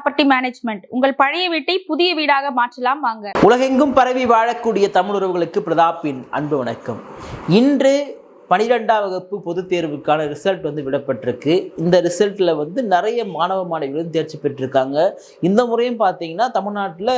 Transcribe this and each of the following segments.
Property management உங்கள் பழைய வீட்டை புதிய வீடாக மாற்றலாம் வாங்க. உலகெங்கும் பரவி வாழக்கூடிய தமிழர்களுக்கு பிரதாப்பின் அன்பு வணக்கம். இன்று பனிரெண்டாம் வகுப்பு பொதுத் தேர்வுக்கான ரிசல்ட் வந்து விடப்பட்டிருக்கு. இந்த ரிசல்ட்டில் வந்து நிறைய மாணவ மாணவிகளும் தேர்ச்சி பெற்றிருக்காங்க. இந்த முறையும் பார்த்தீங்கன்னா தமிழ்நாட்டில்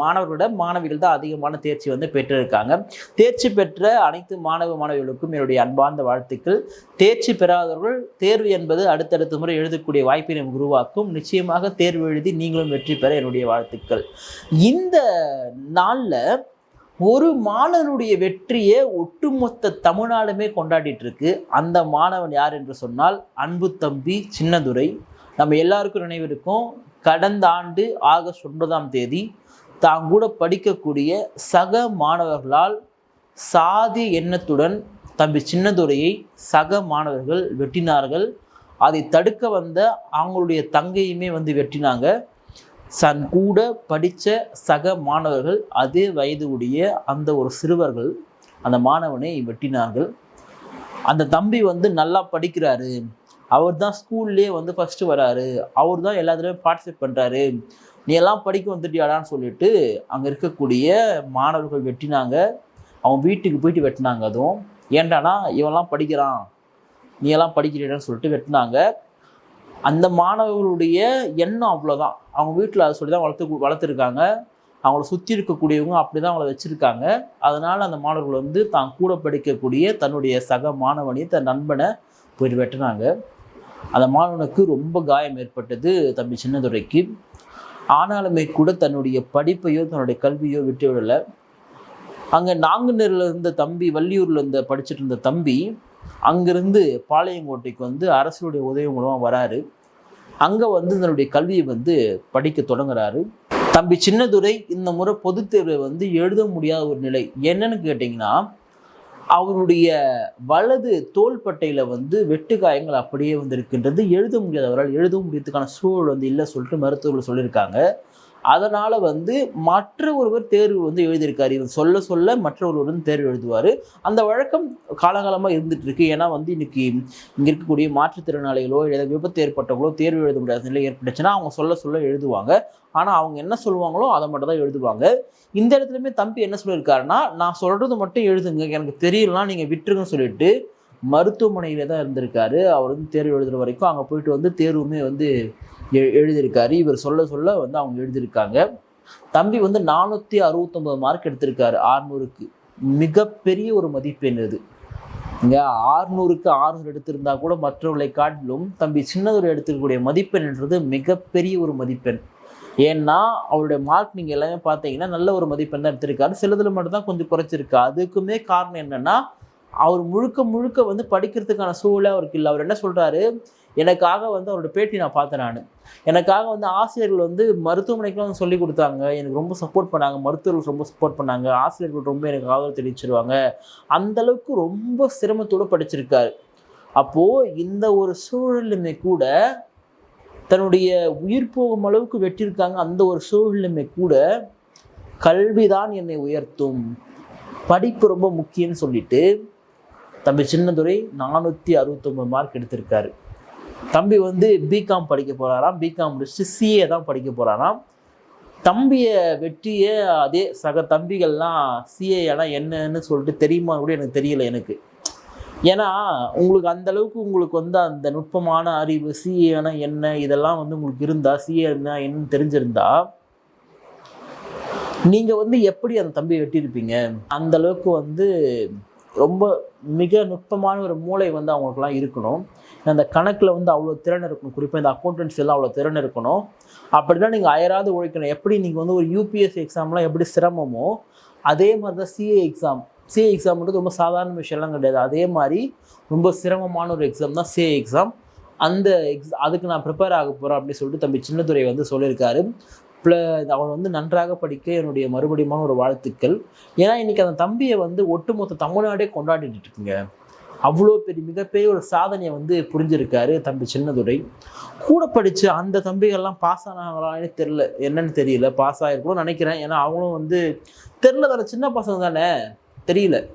மாணவர்களிட மாணவிகள் தான் அதிகமான தேர்ச்சி வந்து பெற்றிருக்காங்க. தேர்ச்சி பெற்ற அனைத்து மாணவ மாணவிகளுக்கும் என்னுடைய அன்பார்ந்த வாழ்த்துக்கள். தேர்ச்சி பெறாதவர்கள் தேர்வு என்பது அடுத்தடுத்த முறை எழுதக்கூடிய வாய்ப்பினை உருவாக்கும். நிச்சயமாக தேர்வு எழுதி நீங்களும் வெற்றி பெற என்னுடைய வாழ்த்துக்கள். இந்த நாளில் ஒரு மாணவனுடைய வெற்றியை ஒட்டுமொத்த தமிழ்நாடுமே கொண்டாடிட்டு இருக்கு அந்த மாணவன் யார் என்று சொன்னால் அன்பு தம்பி சின்னதுரை. நம்ம எல்லாருக்கும் நினைவிருக்கும் கடந்த ஆண்டு ஆகஸ்ட் ஒன்பதாம் தேதி தான் கூட படிக்கக்கூடிய சக மாணவர்களால் சாதி எண்ணத்துடன் தம்பி சின்னதுரையை சக மாணவர்கள் வெட்டினார்கள். அதை தடுக்க வந்த அவங்களுடைய தங்கையுமே வந்து வெட்டினாங்க. சன் கூட படித்த சக மாணவர்கள் அதே வயது உடைய அந்த ஒரு சிறுவர்கள் அந்த மாணவனை வெட்டினார்கள். அந்த தம்பி வந்து நல்லா படிக்கிறாரு. அவர் தான் ஸ்கூல்லேயே வந்து ஃபஸ்ட்டு வராரு. அவர் தான் எல்லாத்துலேயும் பார்ட்டிசிபேட் பண்ணுறாரு நீ எல்லாம் படிக்க வந்துட்டியாடான்னு சொல்லிட்டு அங்கே இருக்கக்கூடிய மாணவர்கள் வெட்டினாங்க. அவன் வீட்டுக்கு போயிட்டு வெட்டினாங்க அதுவும். ஏன்டானா இவன்லாம் படிக்கிறான். நீ எல்லாம் படிக்கிறேன்னு சொல்லிட்டு வெட்டினாங்க. அந்த மாணவர்களுடைய எண்ணம் அவ்வளோதான் அவங்க வீட்டில் அதை சொல்லி தான் வளர்த்து வளர்த்துருக்காங்க. அவங்கள சுற்றி இருக்கக்கூடியவங்க அப்படி தான் அவங்கள வச்சுருக்காங்க. அதனால் அந்த மாணவர்கள் வந்து தான் கூட படிக்கக்கூடிய தன்னுடைய சக மாணவனை தன் நண்பனை போயிட்டு வெட்டினாங்க. அந்த மாணவனுக்கு ரொம்ப காயம் ஏற்பட்டது தம்பி சின்னதுரைக்கு. ஆனாலுமே கூட தன்னுடைய படிப்பையோ தன்னுடைய கல்வியோ விட்டு விடலை அங்கே நாங்குநேரில் இருந்த தம்பி வள்ளியூரில் இருந்த படிச்சுட்டு இருந்த தம்பி அங்கிருந்து பாளையங்கோட்டைக்கு வந்து அரசுடைய உதவி மூலமாக வராரு. அங்கே வந்து தன்னுடைய கல்வியை வந்து படிக்க தொடங்குறாரு. தம்பி சின்னதுரை இந்த முறை பொதுத் தேர்வை வந்து எழுத முடியாத ஒரு நிலை. என்னன்னு கேட்டிங்கன்னா அவருடைய வலது தோள்பட்டையில் வந்து வெட்டு காயங்கள் அப்படியே வந்து இருக்கின்றது எழுத முடியாதவரால் எழுதவும் எழுத முடியறதுக்கான சூழல் வந்து இல்லை சொல்லிட்டு மருத்துவர்கள் சொல்லியிருக்காங்க. அதனால் வந்து மற்ற ஒருவர் தேர்வு வந்து எழுதியிருக்காரு. இவர் சொல்ல சொல்ல மற்ற ஒருவர் வந்து தேர்வு எழுதுவார். அந்த வழக்கம் காலகாலமாக இருந்துட்டு இருக்கு. ஏன்னா வந்து இன்னைக்கு இங்கே இருக்கக்கூடிய மாற்றுத்திறனாளிகளோ ஏதாவது விபத்து ஏற்பட்டவங்களோ தேர்வு எழுத முடியாத நிலை ஏற்பட்டுச்சுன்னா அவங்க சொல்ல சொல்ல எழுதுவாங்க. ஆனால் அவங்க என்ன சொல்லுவாங்களோ அதை மட்டும் தான் எழுதுவாங்க. இந்த இடத்துலையுமே தம்பி என்ன சொல்லியிருக்காருன்னா நான் சொல்கிறது மட்டும் எழுதுங்க. எனக்கு தெரியலனா நீங்கள் விட்டுருங்கன்னு சொல்லிட்டு மருத்துவமனையில் தான் இருந்திருக்காரு. அவர் வந்து தேர்வு எழுதுகிற வரைக்கும் அங்கே போயிட்டு வந்து தேர்வுமே வந்து எழுதியிருக்காரு. இவர் சொல்ல சொல்ல வந்து அவங்க எழுதியிருக்காங்க. தம்பி வந்து நானூற்றி அறுபத்தொம்பது மார்க் எடுத்திருக்காரு. ஆறுநூறுக்கு. மிகப்பெரிய ஒரு மதிப்பெண் இது இங்கே ஆறுநூறுக்கு ஆறுநூறு எடுத்திருந்தா கூட மற்றவர்களை காட்டிலும் தம்பி சின்னதொரு எடுத்துக்கக்கூடிய மதிப்பெண்ன்றது மிகப்பெரிய ஒரு மதிப்பெண். ஏன்னா அவருடைய மார்க் நீங்கள் எல்லாமே பார்த்தீங்கன்னா நல்ல ஒரு மதிப்பெண் தான் எடுத்திருக்காரு. சிலதில் மட்டும்தான் கொஞ்சம் குறைச்சிருக்கு. அதுக்குமே காரணம் என்னென்னா அவர் முழுக்க முழுக்க வந்து படிக்கிறதுக்கான சூழலை அவருக்கு இல்லை. அவர் என்ன சொல்கிறாரு எனக்காக வந்து அவரோட பேட்டி நான் பார்த்தேன் நான். எனக்காக வந்து ஆசிரியர்கள் வந்து மருத்துவமனைக்கு வந்து சொல்லி கொடுத்தாங்க. எனக்கு ரொம்ப சப்போர்ட் பண்ணாங்க. மருத்துவர்கள் ரொம்ப சப்போர்ட் பண்ணாங்க. ஆசிரியர்கள் ரொம்ப எனக்கு ஆதரவு தெரிவிச்சிருவாங்க. அந்த அளவுக்கு ரொம்ப சிரமத்தோடு படிச்சிருக்காரு. அப்போது இந்த ஒரு சூழலுமே கூட தன்னுடைய உயிர் போகும் அளவுக்கு வெட்டியிருக்காங்க. அந்த ஒரு சூழலுமே கூட கல்விதான் என்னை உயர்த்தும். படிப்பு ரொம்ப முக்கியம்னு சொல்லிட்டு தம்பி சின்னதுரை நானூற்றி அறுபத்தொம்பது மார்க் எடுத்திருக்காரு. தம்பி வந்து பிகாம் படிக்க போகிறாராம் பிகாம் முடிச்சுட்டு சிஏ தான் படிக்க போகிறாராம் தம்பியை வெற்றியே அதே சக தம்பிகள்லாம் சிஏ என்னன்னு சொல்லிட்டு தெரியுமா கூட எனக்கு தெரியல எனக்கு. ஏன்னா உங்களுக்கு அந்த அளவுக்கு உங்களுக்கு வந்து அந்த நுட்பமான அறிவு சிஏனா என்ன இதெல்லாம் வந்து உங்களுக்கு இருந்தா சிஏ என்னன்னு தெரிஞ்சிருந்தா நீங்கள் வந்து எப்படி அந்த தம்பியை வெட்டியிருப்பீங்க? அந்த அளவுக்கு வந்து ரொம்ப மிக நுட்பமான ஒரு மூளை வந்து அவங்களுக்குலாம் இருக்கணும். அந்த கணக்கில் வந்து அவ்வளோ திறன் இருக்கணும். குறிப்பாக இந்த அக்கௌண்டன்ஸ் எல்லாம் அவ்வளோ திறன் இருக்கணும். அப்படிதான் நீங்கள் அயராது உழைக்கணும் எப்படி நீங்கள் வந்து ஒரு யூபிஎஸ்சி எக்ஸாம்லாம் எப்படி சிரமமோ அதே மாதிரி தான் சிஏ எக்ஸாம் சிஏ எக்ஸாம்ன்றது ரொம்ப சாதாரண விஷயம்லாம் கிடையாது. அதே மாதிரி ரொம்ப சிரமமான ஒரு எக்ஸாம் தான் சிஏ எக்ஸாம் அந்த எக்ஸ் அதுக்கு நான் ப்ரிப்பேர் ஆக போகிறேன் அப்படின்னு சொல்லிட்டு தம்பி சின்னதுரை வந்து சொல்லியிருக்காரு. அவர் வந்து நன்றாக படிக்க என்னுடைய மறுபடியுமான ஒரு வாழ்த்துக்கள். ஏன்னா இன்னைக்கு அந்த தம்பியை வந்து ஒட்டுமொத்த தமிழ்நாடே கொண்டாடிட்டு இருக்குங்க அவ்வளோ பெரிய மிகப்பெரிய ஒரு சாதனையை வந்து புரிஞ்சிருக்காரு தம்பி சின்னதுரை. கூட படித்து அந்த தம்பிகள்லாம் பாஸ் ஆனாங்களான்னு தெரில என்னன்னு தெரியல. பாஸ் ஆகிருக்கணும்னு நினைக்கிறேன். ஏன்னா அவங்களும் வந்து தெரில தானே சின்ன பசங்க தானே. தெரியல.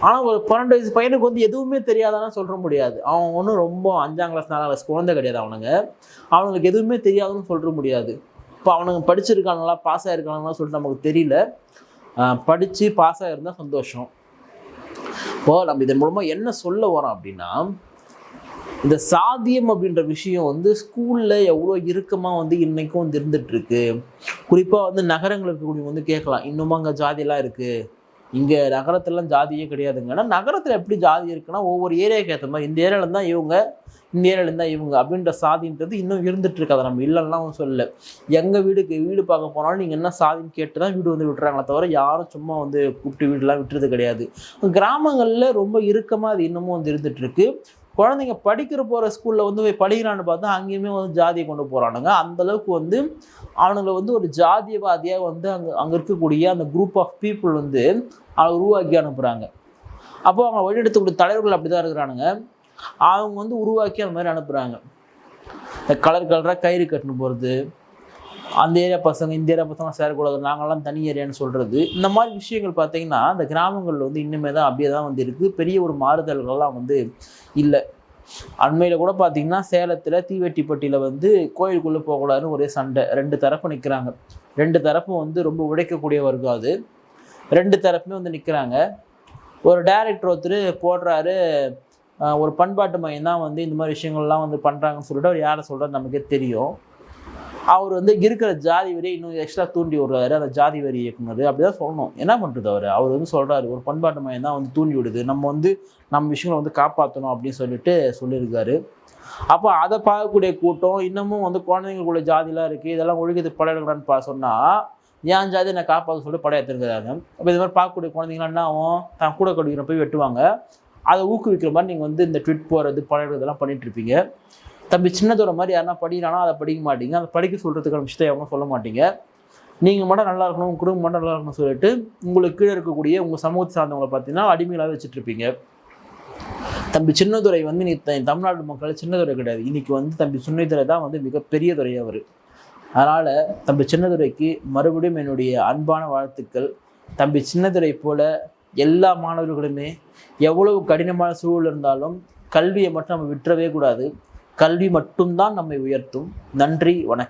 ஆனால் ஒரு பன்னெண்டு வயசு பையனுக்கு வந்து எதுவுமே தெரியாதான்னு சொல்ல முடியாது. அவன் ஒன்றும் ரொம்ப அஞ்சாம் கிளாஸ் நாலாம் கிளாஸ் குழந்தை கிடையாது அவனுங்க. அவங்களுக்கு எதுவுமே தெரியாதுன்னு சொல்ல முடியாது. இப்போ அவனுங்க படிச்சிருக்கானுங்களா பாஸ் ஆகிருக்கானுங்களா சொல்லிட்டு நமக்கு தெரியல. படித்து பாஸ் ஆகிருந்தால் சந்தோஷம். இப்போ நம்ம இதன் மூலமாக என்ன சொல்ல வரோம் அப்படின்னா இந்த சாதியம் அப்படின்ற விஷயம் வந்து ஸ்கூலில் எவ்வளோ இறுக்கமாக வந்து இன்றைக்கும் வந்து இருந்துகிட்ருக்கு குறிப்பாக வந்து நகரங்கள் இருக்கக்கூடிய வந்து கேட்கலாம். இன்னுமா அங்கே ஜாதியெல்லாம் இருக்குது இங்கே நகரத்துலலாம் ஜாதியே கிடையாதுங்க. ஆனால் நகரத்தில் எப்படி ஜாதி இருக்குன்னா ஒவ்வொரு ஏரியாவுக்கு ஏற்ற மாதிரி இந்த ஏரியாவில் தான் இவங்க இந்த ஏரியாவில் இருந்தால் இவங்க அப்படின்ற சாதின்றது இன்னும் இருந்துட்டு இருக்காது. நம்ம இல்லைன்னா சொல்லல. எங்கள் வீடுக்கு வீடு பார்க்க போனாலும் நீங்கள் என்ன சாதின்னு கேட்டு தான் வீடு வந்து விட்டுறாங்களே தவிர யாரும் சும்மா வந்து கூப்பிட்டு வீடுலாம் விட்டுறது கிடையாது. கிராமங்களில் ரொம்ப இறுக்கமாக அது இன்னமும் வந்து இருந்துகிட்ருக்கு குழந்தைங்க படிக்கிற போகிற ஸ்கூலில் வந்து போய் படிக்கிறான்னு பார்த்தா அங்கேயுமே வந்து ஜாதியை கொண்டு போகிறானுங்க அந்த அளவுக்கு வந்து அவனுங்களை வந்து ஒரு ஜாதியவாதியாக வந்து அங்கே அங்கே இருக்கக்கூடிய அந்த குரூப் ஆஃப் பீப்புள் வந்து அவங்க உருவாக்கி அனுப்புகிறாங்க அப்போ அவங்க வழிநடத்தக்கூடிய தலைவர்கள் அப்படி தான் இருக்கிறானுங்க. அவங்க வந்து உருவாக்கி அந்த மாதிரி அனுப்புகிறாங்க கலர் கலராக கயிறு கட்டுன்னு போகிறது அந்த ஏரியா பசங்க இந்த ஏரியா பசங்க சேரக்கூடாது. நாங்கள்லாம் தனி ஏரியான்னு சொல்கிறது இந்த மாதிரி விஷயங்கள் பார்த்தீங்கன்னா அந்த கிராமங்களில் வந்து இன்னுமே தான் அப்படியே தான் வந்து இருக்குது பெரிய ஒரு மாறுதல்கள்லாம் வந்து இல்லை. அண்மையில் கூட பார்த்தீங்கன்னா சேலத்தில் தீவெட்டிப்பட்டியில் வந்து கோயிலுக்குள்ளே போகக்கூடாதுன்னு ஒரே சண்டை. ரெண்டு தரப்பு நிற்கிறாங்க ரெண்டு தரப்பும் வந்து ரொம்ப உடைக்கக்கூடியவர்கள் அது. ரெண்டு தரப்புமே வந்து நிற்கிறாங்க ஒரு டைரக்டர் ஒருத்தர் போடுறாரு ஒரு பண்பாட்டு மையம் தான் வந்து இந்த மாதிரி விஷயங்கள்லாம் வந்து பண்ணுறாங்கன்னு சொல்லிட்டு அவர் யாரை சொல்கிறார் நமக்கே தெரியும். அவர் வந்து இருக்கிற ஜாதி வரியை இன்னும் எக்ஸ்ட்ரா தூண்டி விடுறாரு. அந்த ஜாதி வரி இயக்குனர். அப்படிதான் சொல்லணும். என்ன பண்ணுறது அவர்? அவர் வந்து சொல்கிறாரு ஒரு பண்பாட்டு மையம் தான் வந்து தூண்டி விடுது. நம்ம வந்து நம்ம விஷயங்களை வந்து காப்பாற்றணும் அப்படின்னு சொல்லிட்டு சொல்லியிருக்காரு. அப்போ அதை பார்க்கக்கூடிய கூட்டம் இன்னமும் வந்து குழந்தைங்களுக்குள்ள ஜாதிலாம் இருக்குது இதெல்லாம் ஒழுக்கத்துக்கு படையெடுக்கலான்னு பா சொன்னால் ஏன் ஜாதி நான் காப்பாற்ற சொல்லி படையெடுத்துருக்காங்க அப்போ இது மாதிரி பார்க்கக்கூடிய குழந்தைங்களாம் என்ன ஆகும்? தான் கூட கடிக்கிற போய் வெட்டுவாங்க. அதை ஊக்குவிக்கிற மாதிரி நீங்கள் வந்து இந்த ட்விட் போகிறது படையிறதெல்லாம் இதெல்லாம் பண்ணிகிட்ருப்பீங்க தம்பி சின்னதோட மாதிரி யாருனா படிக்கிறானா அதை படிக்க மாட்டீங்க. அதை படிக்க சொல்கிறதுக்கான விஷயத்தை எவனும் சொல்ல மாட்டீங்க. நீங்கள் மட்டும் நல்லா இருக்கணும் உங்கள் குடும்பம் மட்டும் நல்லா இருக்கணும்னு சொல்லிட்டு உங்களுக்கு கீழே இருக்கக்கூடிய உங்கள் சமூகத்தை சார்ந்தவங்களை பார்த்தீங்கன்னா அடிமைகளாக வச்சுட்ருப்பீங்க தம்பி சின்னதுரை வந்து நீ த- தமிழ்நாடு மக்கள் சின்னதுரை கிடையாது. இன்னைக்கு வந்து தம்பி சின்னதுரை தான் வந்து மிகப்பெரிய துறை அவர். அதனால் தம்பி சின்னதுரைக்கு மறுபடியும் என்னுடைய அன்பான வாழ்த்துக்கள். தம்பி சின்னதுரை போல எல்லா மாணவர்களுமே எவ்வளவு கடினமான சூழல் இருந்தாலும் கல்வியை மட்டும் நம்ம விட்டுறவே கூடாது. கல்வி மட்டும்தான் நம்மை உயர்த்தும். நன்றி வணக்கம்.